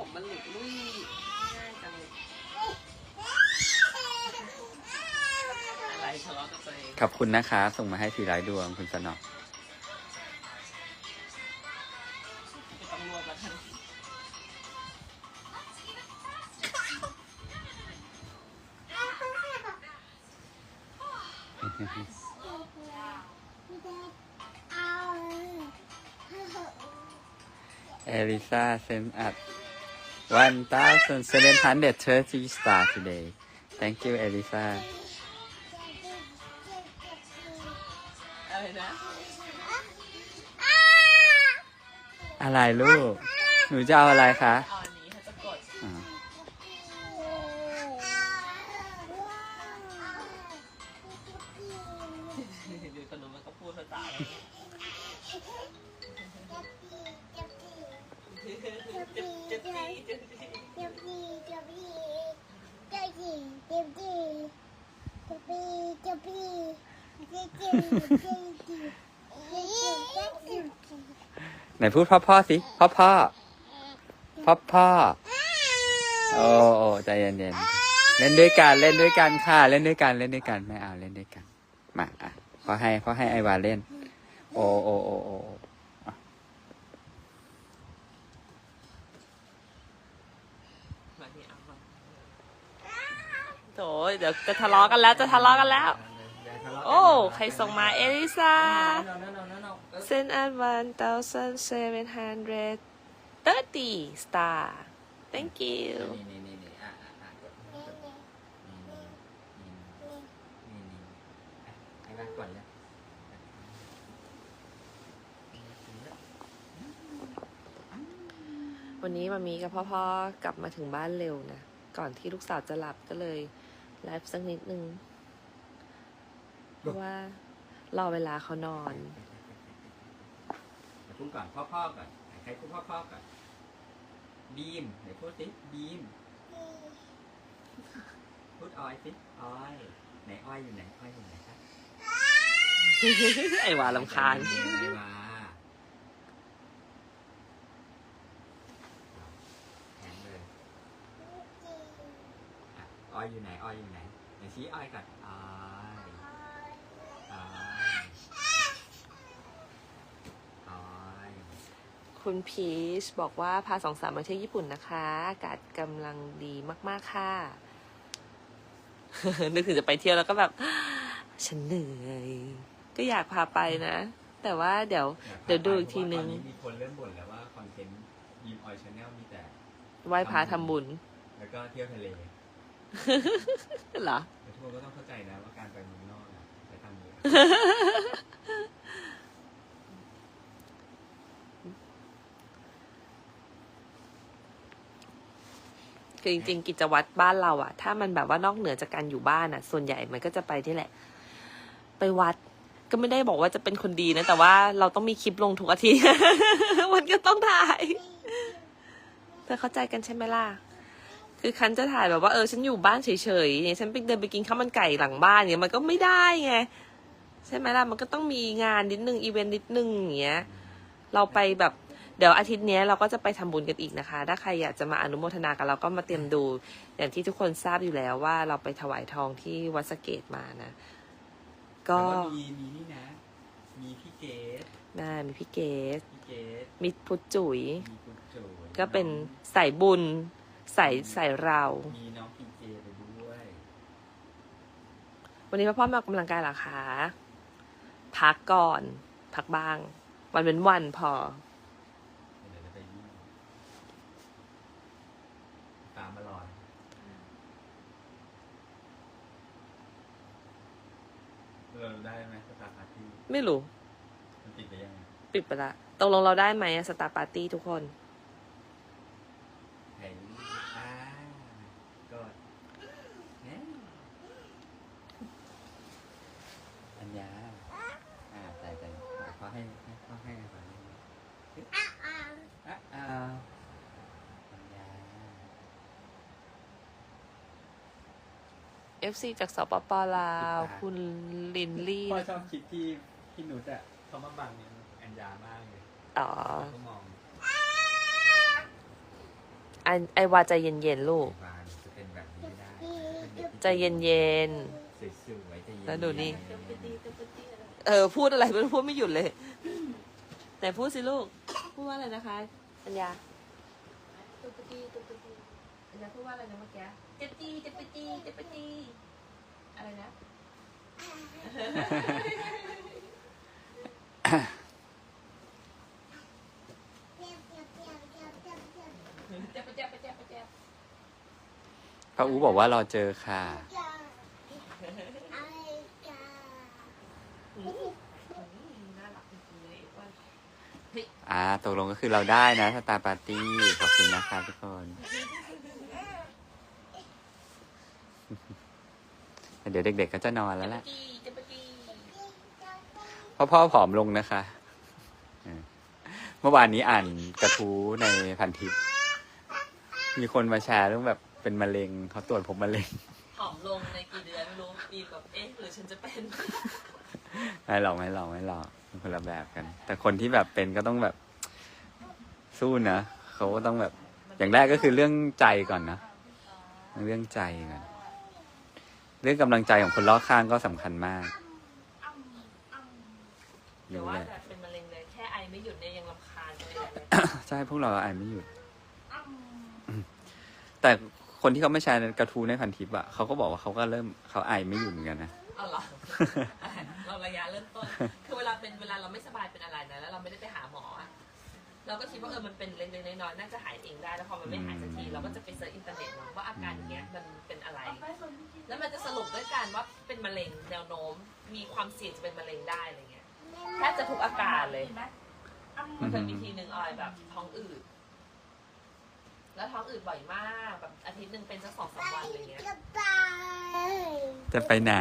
ผมมันหลุดลุ่ยง่ายจังเลยอะไรทะเลาะกับตัวเองขอบคุณนะคะ ส่งมาให้ทีร้ายดวงคุณสนอไม่ต้องรวมแล้วกันเอลิซาเซนอัด 1,730 star today thank you เอลิซาอะไรนะอะไรลูก หนูจะเอาอะไรคะ เอาอันนี้เขาจะกดอ่าดูขนมมันก็พูดภาษาอะไร เจ็บเจ็บจีเจ็บจีไหนพูดพ่อพ่อสิพ่อพ่อพ่อพ่อโอ้โอ้ใจเย็นเย็นๆเล่นด้วยกันเล่นด้วยกันค่ะเล่นด้วยกันเล่นด้วยกันไม่เอาเล่นด้วยกันมาอะพอให้พอให้ไอวาเล่น โอ้โอ้โอ้โอ้ มาที่เอามาโถเดี๋ยวจะทะเลาะกันแล้วจะทะเลาะกันแล้ว โอ้ ใครส่งมาเอลิซา send at one thousand seven hundred thirty star thank you นี่นี่นี่นี่อะอะอะกดกดนี่นี่นี่นี่นี่อะไอ้บ้านเลยวันนี้มามีกับพ่อพ่อกลับมาถึงบ้านเร็วนะ ก่อนที่ลูกสาวจะหลับก็เลย ไลฟ์สักนิดนึงเพราะว่ารอเวลาเขานอนเดี๋ยวพูดก่อนพ่อพ่อก่อนไหนใครพูดพ่อพ่อก่อนบีมไหนพูดสิบีมพูดออยสิออยไหนอ้อยอยู่ไหนอ้อยอยู่ไหนครับไอ้หวาลำคาญไอ้วาแข็งเลย อะอ้อยอยู่ไหนอ้อยอยู่ไหนไหนชี้อ้อยก่อนอ้อยอ้อยอ้อยคุณพีชบอกว่าพาสองสามมาเที่ยวญี่ปุ่นนะคะอากาศกำลังดีมากๆค่ะ นึกถึงจะไปเที่ยวแล้วก็แบบ ฉันเหนื่อยก็อยากพาไปนะ แต่ว่าเดี๋ยว เดี๋ยวดูอีกทีนึงตอนนี้มีคนเริ่มบ่นแล้วว่าคอนเทนต์ยิมออยชาแนลมีแต่ไหว้พระทำบุญ แล้วก็เที่ยวทะเล เหรอ แต่ทุกคนก็ต้องเข้าใจนะว่าการไปเมืองนอกอะไปทำเยอะคือจริงๆกิจวัตรบ้านเราอะถ้ามันแบบว่านอกเหนือจากการอยู่บ้านอะส่วนใหญ่มันก็จะไปที่แหละ ไปวัด ก็ไม่ได้บอกว่าจะเป็นคนดีนะ แต่ว่าเราต้องมีคลิปลงทุกอาทิตย์ มันก็ต้องถ่าย เธอเข้าใจกันใช่ไหมล่ะ คือคันจะถ่ายแบบว่าเออฉันอยู่บ้านเฉยๆเนี่ยฉันไปเดินไปกินข้าวมันไก่หลังบ้านเนี่ยมันก็ไม่ได้ไงใช่ไหมล่ะมันก็ต้องมีงานนิดนึงอีเวนต์นิดนึงอย่างเงี้ยเราไปแบบเดี๋ยวอาทิตย์เนี้ยเราก็จะไปทำบุญกันอีกนะคะ ถ้าใครอยากจะมาอนุโมทนากันเราก็มาเตรียมดู อย่างที่ทุกคนทราบอยู่แล้วว่าเราไปถวายทองที่วัดสะเกตมานะ ก็แล้วมีมีนี่นะ มีพี่เกดน่ามีพี่เกสพี่เกดมีพุทธจุ๋ยมีคุณโจยก็เป็นสายบุญ สายสายเรา มีน้องพีเจไปด้วย วันนี้พ่อพ่อมาออกกำลังกายเหรอคะ พักก่อน พักบ้าง วันเป็นวันพอ เดี๋ยวจะไปวิ่งตามมาลอยเราได้ไหมสตาร์พาร์ตี้ไม่รู้ มันติดไปยังไงปิดไปละตกลงเราได้ไหมสตาร์ปาร์ตี้ทุกคนเห็นอ่าก็เอ๊ะอัญญาอ่าใส่ใส่เขาให้ให้เขาให้อะไรอะอ่าอัญญา FC จากสปปลาว คุณลินลี่พ่อชอบคิดที่พี่นุชอะเขามาบังเนี่ยอัญญามากเลยอ๋อก็มองอไอไอวาใจเย็นๆลูกวาหนูจะเป็นแบบนี้ไม่ได้ใจเย็นสวยๆใจเย็นๆแล้วดูนี่ๆเออ พูดอะไรไม่รู้พูดไม่หยุดเลย แต่พูดสิลูก พูดว่าอะไรนะคะ อัญญา ตุปตีตุปตีอัญญาพูดว่าอะไรนะเมื่อกี้ เจ็บจีเจ็บจีเจ็บจีอะไรนะ เจ็บเจ็บเจ็บเจ็บพระอูบอกว่ารอเจอค่ะน่ารักจริงๆเลยว่าอ่าตกลงก็คือเราได้นะสตาร์ปาร์ตี้ ขอบคุณนะคะทุกคน เดี๋ยวเด็กๆก็จะนอนแล้วแหละจีเจ็บจีพ่อพ่อผอมลงนะคะเออเมื่อวานนี้อ่านกระทู้ในพันทิปมีคนมาแชร์เรื่องแบบเป็นมะเร็งเขาตรวจผมมะเร็งผอมลงในกี่เดือนไม่รู้ปีแบบเอ๊ะหรือฉันจะเป็นไม่หรอกไม่หรอกไม่หรอกมันคนละแบบกัน แต่คนที่แบบเป็นก็ต้องแบบสู้นะเขาก็ต้องแบบอย่างแรกก็คือเรื่องใจก่อนนะเรื่องใจก่อน เรื่องกำลังใจของคนรอบข้างก็สำคัญมากเดี๋ยวรู้ว่าเลยแต่เป็นมะเร็งเลยแค่ไอไม่หยุดเนี่ยยังรำคาญเลย ใช่พวกเราอ่านไม่หยุด แต่คนที่เขาไม่แชร์กระทู้ในพันทิปอะเขาก็บอกว่าเขาก็เริ่มเขาไอไม่หยุดเหมือนกันนะ เอาเหรอ เราระยะเริ่มต้น คือเวลาเป็นเวลาเราไม่สบายเป็นอะไรนะ แล้วเราไม่ได้ไปหาหมออะ เราก็คิดว่าเออมันเป็นเล็กๆน้อยๆน่าจะหายเองได้แล้วพอมันไม่หายสักทีเราก็จะไปเซิร์ชอินเทอร์เน็ตเนาะว่าอาการเนี้ยมันเป็นอะไร แล้วมันจะสรุปด้วยการว่าเป็นมะเร็งแนวโน้ม มีความเสี่ยงจะเป็นมะเร็งได้อะไรเงี้ยแทบจะทุกอาการเลยมันเคยมีทีหนึ่งออยแบบท้องอืดแล้วท้องอืดบ่อยมากแบบอาทิตย์หนึ่งเป็นสักสองสามวันอะไรเงี้ย จะไปไหน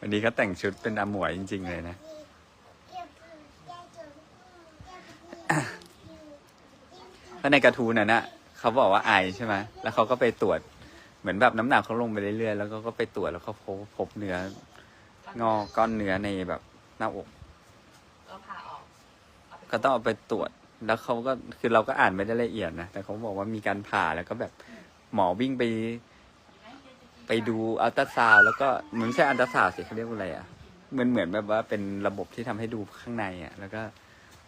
วันนี้ก็แต่งชุดเป็นอาหมวยจริง ๆ เลยนะแล้วในกระทูนั้นนะเขาบอกว่าไอใช่ไหมแล้วเขาก็ไปตรวจ เหมือนแบบน้ำหนักเขาลงไปเรื่อยๆ แล้วก็ก็ไปตรวจแล้วเขาพบพบเนื้องอกก้อนเนื้อในแบบหน้าอก ก็ต้องเอาไปตรวจ แล้วเขาก็คือเราก็อ่านไม่ได้ละเอียดนะ แต่เขาบอกว่ามีการผ่าแล้วก็แบบหมอวิ่งไป ไปดูอัลตราซาวด์แล้วก็มันไม่ใช่อัลตราซาวด์สิเขาเรียกว่าอะไรอะเหมือนเหมือนแบบว่าเป็นระบบที่ทำให้ดูข้างในอะ แล้วก็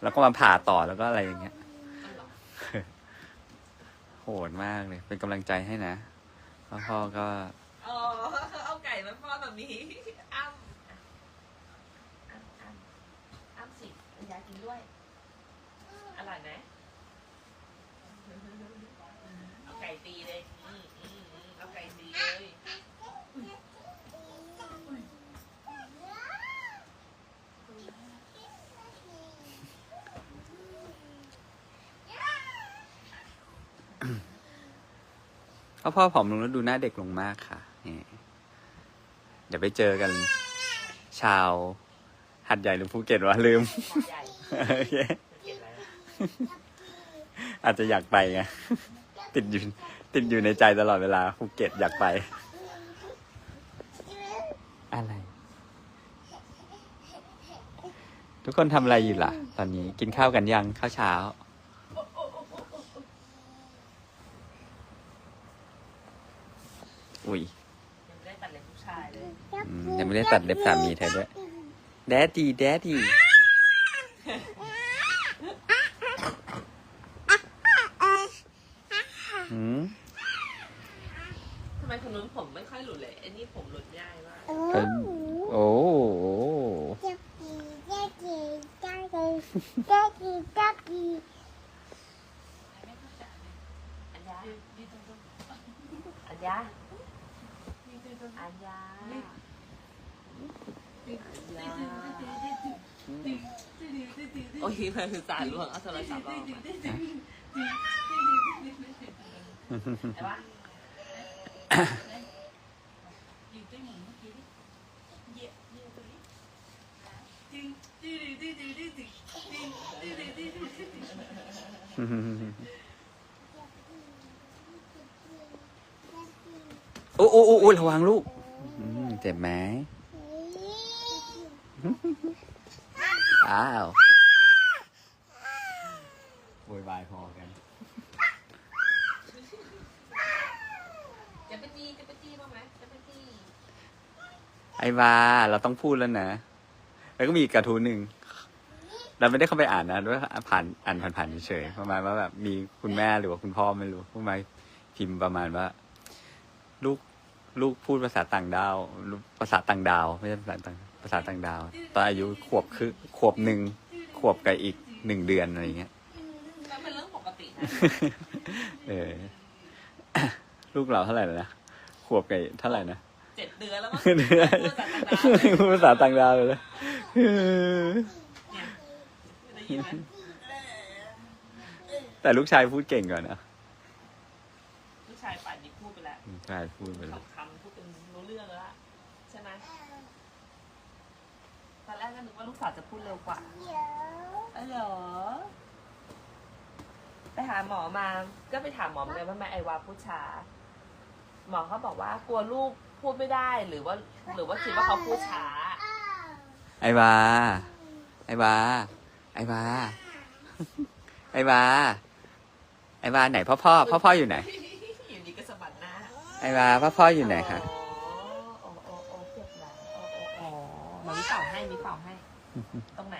แล้วก็มาผ่าต่อแล้วก็อะไรอย่างเงี้ยเอาเหรอโหดมากเลย เป็นกำลังใจให้นะพ่อพ่อก็อ๋อเอาไก่มาป้อนแบบนี้อ้ำอ้ำอ้ำอ้ำสิอันยากินด้วย อร่อยไหมเอาไก่ตีเลยอืมอืมอืมเอาไก่ตีเลย พ่อพ่อผอมลงแล้วดูหน้าเด็กลงมากค่ะเดี๋ยวไปเจอกัน ชาว หัดใหญ่หรือภูเก็ตวะลืมอาจจะอยากไปไงติดอยู่ติดอยู่ในใจตลอดเวลาภูเก็ตอยากไป อะไร ทุกคนทำอะไรอยู่ล่ะ ตอนนี้กินข้าวกันยังข้าวเช้า อุ้ยยังไม่ได้ตัดเล็บผู้ชายเลยอืมยังไม่ได้ตัดเล็บสามีเธอด้วย แดดดีแดดดีหืมทำไมคนนู้นผมไม่ค่อยหลุดเลยไอ้นี่ผมหลุดง่ายมากเอิ่มโอ้โหอัญญาอัญญา อัญญาโอ้ยมันคือสารล่วงเอาโทรศัพท์เรา ออกมาไอ้วะโอ้โอ้โอ้โอ้ระวังลูกอืมเจ็บไหมอ้าวโวยวายพอกันจะไปจี้จะไปจี้บ้างไหมจะไปจี้ไอ้วาเราต้องพูดแล้วนะ แล้วก็มีอีกกระทู้หนึ่งเราไม่ได้เข้าไปอ่านนะด้วยผ่านอ่านผ่านๆเฉยๆประมาณว่าแบบมีคุณแม่หรือว่าคุณพ่อไม่รู้ผู้มาพิมพ์ประมาณว่า ลูก ลูกพูดภาษาต่างดาวลูกภาษาต่างดาว ไม่ใช่ภาษาต่างภาษาต่างดาว ตอนอายุขวบคือขวบหนึ่งขวบกับอีกหนึ่งเดือนอะไรอย่างเงี้ยแล้วเป็นเรื่องปกตินะเออลูกเราเท่าไหร่แล้วนะขวบกับเท่าไหร่นะเจ็ดเดือนแล้วมั้งเดือนพูดภาษาต่างดาวพูดภาษาต่างดาวเลยนะเออเนี่ยได้ยินไหมแต่ลูกชายพูดเก่งกว่านะลูกชายป่านนี้พูดไปแล้วลูกชายพูดไปแล้ว คำๆพูดเป็นรู้เรื่องแล้วอะใช่ไหมตอ นแรกก็นึกว่าลูกสาวจะพูดเร็วกว่าเออเหรอ ไปหาหมอมา ก็ไปถามหมอเหมือนกันว่าทำไมไอวาพูดช้า หมอเขาบอกว่ากลัวลูกพูดไม่ได้หรือว่า หรือว่าคิดว่าเขาพูดช้า ไอ้บาไอ้บาไอ้บาไอ้บาไอ้บาไหนพ่อพ่อพ่อพ่ออยู่ไหน อยู่ดีก็สะบัดหน้า ไอ้บาพ่อพ่ออยู่ไหนคะ โอ้โอ้โอ้โอ้เจ็บหลังโอ้โอ้โอ้มามีเป่าให้มีเป่าให้ ตรงไหน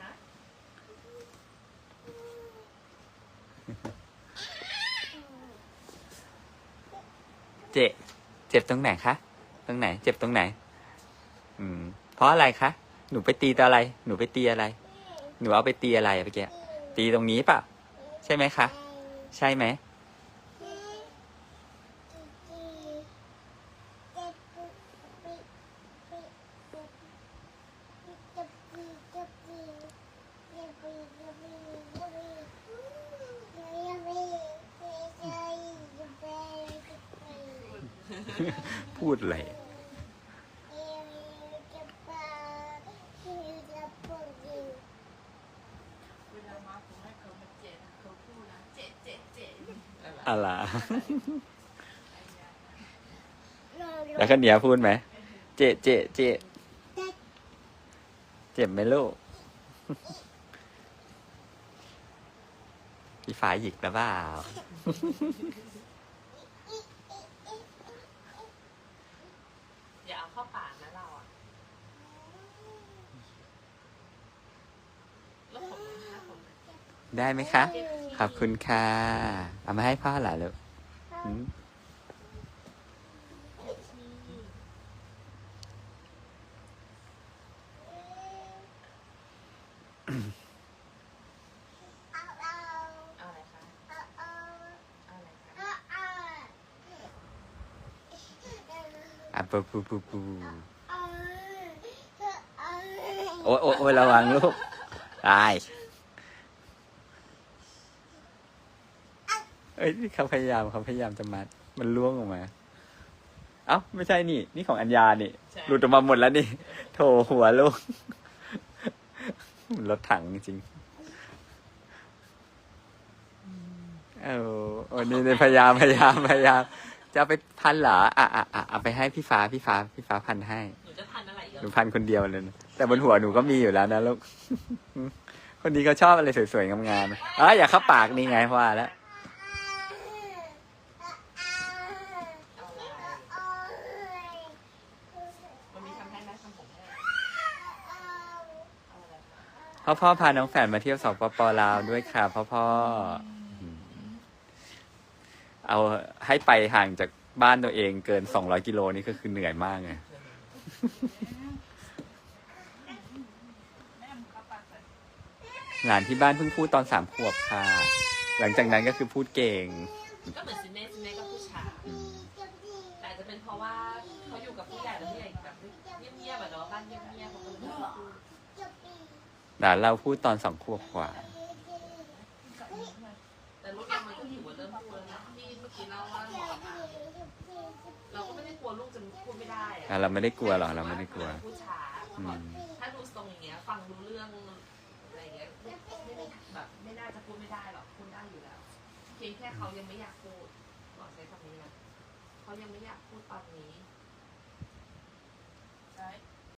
ฮะเจ็บเจ็บตรงไหนคะ ตรงไหน เจ็บตรงไหน อืม เพราะอะไรคะ หนูไปตีตัวอะไร หนูไปตีอะไร หนูเอาไปตีอะไรเมื่อกี้ตีตรงนี้เปล่ะใช่ไหมคะ ใช่ไหม พูดอะไร เวลามาผมให้เขามาเจ็บเขาพูดนะเจ็บ เจ็บเจ็บอะไรแล้วก็เนี้ยพูดไหม เจ๊เจ๊เจ๊เจ็บไหมลูกพี่ฟ้าหยิกแล้วเปล่าอย่าเอาเข้าปากนะเราอะแล้วผมนะผมนะ ได้ไหมคะ ขอบคุณค่ะ เอามาให้พ่อเหรอลูกอืมเอาอะไรคะเอาอะไรคะอะปูปูปูปูโอ้ยโอ้ยโอ้ยระวังลูกตาย อ้ยเขาพยายามเขาพยายามจะมัด มันล่วงออกมา เอ้าไม่ใช่นี่ นี่ของอัญญานี่ใช่ หลุดออกมาหมดแล้วนี่โถหัวลูกมันรถถังจริงเออโอ้นี่นี่พยายามพยายามพยายาม จะเอาไปพันเหรออะอะอะเอาไปให้พี่ฟ้าพี่ฟ้าพี่ฟ้าพันให้ หนูจะพันอะไรอีกหอะนูพันคนเดียวเลยนะแต่บนหัวหนูก็มีอยู่แล้วนะลูก คนนี้เขาชอบอะไรสวยๆงามๆอ๋ออย่าเข้าปากนี่ไงเพราะว่าแล้ว เอาอะไรมันมีทำให้ไหมทำผมให้เอาอะไรคะ พ่อพ่อพาน้องแฝดมาเที่ยวสปปลาวด้วยค่ะพ่อพ่ออืมเอาให้ไปห่างจากบ้านตัวเองเกินสองร้อยกิโลนี่ก็คือเหนื่อยมากไงแม่มึงเข้าปากเลยหลานที่บ้านเพิ่งพูดตอนสามขวบค่ะ หลังจากนั้นก็คือพูดเก่ง ก็เหมือนซิน หลานเราพูดตอนสองขวบกว่า แต่ลูกยังมันก็ถือว่าเริ่มพูดแล้วนะที่เมื่อกี้เล่าว่าหมอกับหมาเราก็ไม่ได้กลัวลูกจะพูดไม่ได้อะอะเราไม่ได้กลัวหรอกเราไม่ได้กลัว พูดช้าอืม ถ้าดูทรงอย่างเงี้ย ฟังรู้เรื่องอะไรเงี้ยไม่ไม่ได้แบบไม่น่าจะพูดไม่ได้หรอกพูดได้อยู่แล้วเพียงแค่เขายังไม่อยากพูดบอกใช้คำนี้นะเขายังไม่อยากพูดตอนนี้